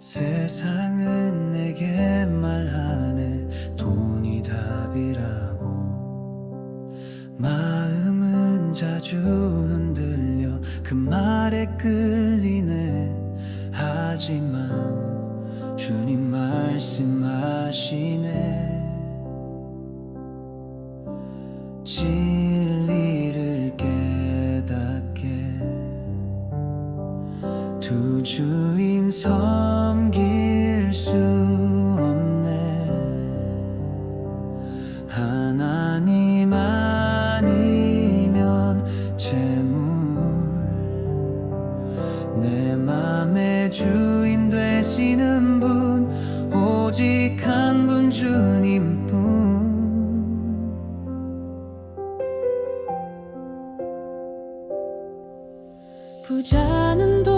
세상은 내게 말하네. 돈이 답이라고. 마음은 자주 흔들려. 그 말에 끌리네. 하지만 주님 말씀하시네. 진 두 주인 섬길 수 없네. 하나님 아니면 재물. 내 맘에 주인 되시는 분 오직 한 분 주님뿐. 부자는 돈